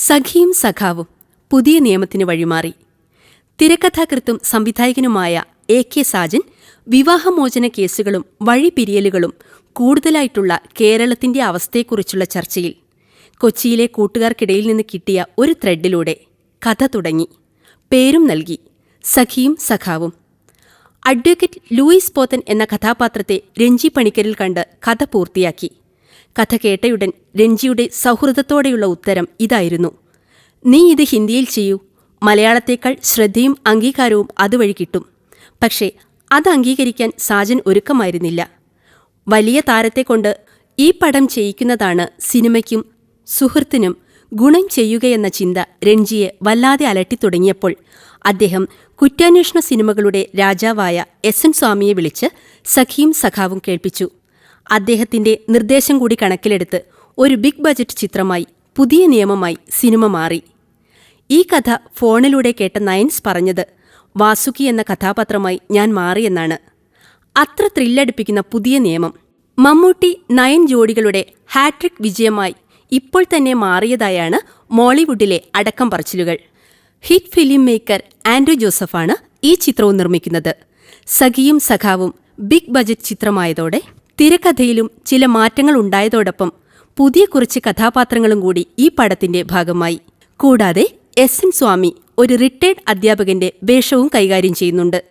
സഖിയും സഖാവും പുതിയ നിയമത്തിന് വഴിമാറി. തിരക്കഥാകൃത്തും സംവിധായകനുമായ എ കെ സാജൻ വിവാഹമോചന കേസുകളും വഴിപിരിയലുകളും കൂടുതലായിട്ടുള്ള കേരളത്തിന്റെ അവസ്ഥയെക്കുറിച്ചുള്ള ചർച്ചയിൽ കൊച്ചിയിലെ കൂട്ടുകാർക്കിടയിൽ നിന്ന് കിട്ടിയ ഒരു ത്രെഡിലൂടെ കഥ തുടങ്ങി. പേരും നൽകി സഖിയും സഖാവും. അഡ്വക്കേറ്റ് ലൂയിസ് പോത്തൻ എന്ന കഥാപാത്രത്തെ രഞ്ജി പണിക്കരിൽ കണ്ട് കഥ പൂർത്തിയാക്കി. കഥ കേട്ടയുടൻ രഞ്ജിയുടെ സൗഹൃദത്തോടെയുള്ള ഉത്തരം ഇതായിരുന്നു. നീ ഇത് ഹിന്ദിയിൽ ചെയ്യൂ. മലയാളത്തേക്കാൾ ശ്രദ്ധയും അംഗീകാരവും അതുവഴി കിട്ടും. പക്ഷേ അത് അംഗീകരിക്കാൻ സാജൻ ഒരുക്കമായിരുന്നില്ല. വലിയ താരത്തെക്കൊണ്ട് ഈ പടം ചെയ്യിക്കുന്നതാണ് സിനിമയ്ക്കും സുഹൃത്തിനും ഗുണം ചെയ്യുകയെന്ന ചിന്ത രഞ്ജിയെ വല്ലാതെ അലട്ടിത്തുടങ്ങിയപ്പോൾ അദ്ദേഹം കുറ്റാന്വേഷണ സിനിമകളുടെ രാജാവായ എസ് എൻ സ്വാമിയെ വിളിച്ച് സഖിയും സഖാവും കേൾപ്പിച്ചു. അദ്ദേഹത്തിന്റെ നിർദ്ദേശം കൂടി കണക്കിലെടുത്ത് ഒരു ബിഗ് ബജറ്റ് ചിത്രമായി പുതിയ നിയമമായി സിനിമ മാറി. ഈ കഥ ഫോണിലൂടെ കേട്ട നയൻസ് പറഞ്ഞത് വാസുകി എന്ന കഥാപാത്രമായി ഞാൻ മാറിയെന്നാണ്. അത്ര ത്രില്ലടിപ്പിക്കുന്ന പുതിയ നിയമം. മമ്മൂട്ടി നയൻ ജോഡികളുടെ ഹാട്രിക് വിജയമായി ഇപ്പോൾ തന്നെ മാറിയതായാണ് മോളിവുഡിലെ അടക്കം പറച്ചിലുകൾ. ഹിറ്റ് ഫിലിം മേക്കർ ആൻഡ്രു ജോസഫാണ് ഈ ചിത്രവും നിർമ്മിക്കുന്നത്. സഖിയും സഖാവും ബിഗ് ബജറ്റ് ചിത്രമായതോടെ തിരക്കഥയിലും ചില മാറ്റങ്ങൾ ഉണ്ടായതോടൊപ്പം പുതിയ കുറച്ച് കഥാപാത്രങ്ങളും കൂടി ഈ പടത്തിന്റെ ഭാഗമായി. കൂടാതെ എസ് എൻ സ്വാമി ഒരു റിട്ടയർഡ് അധ്യാപകന്റെ വേഷവും കൈകാര്യം ചെയ്യുന്നുണ്ട്.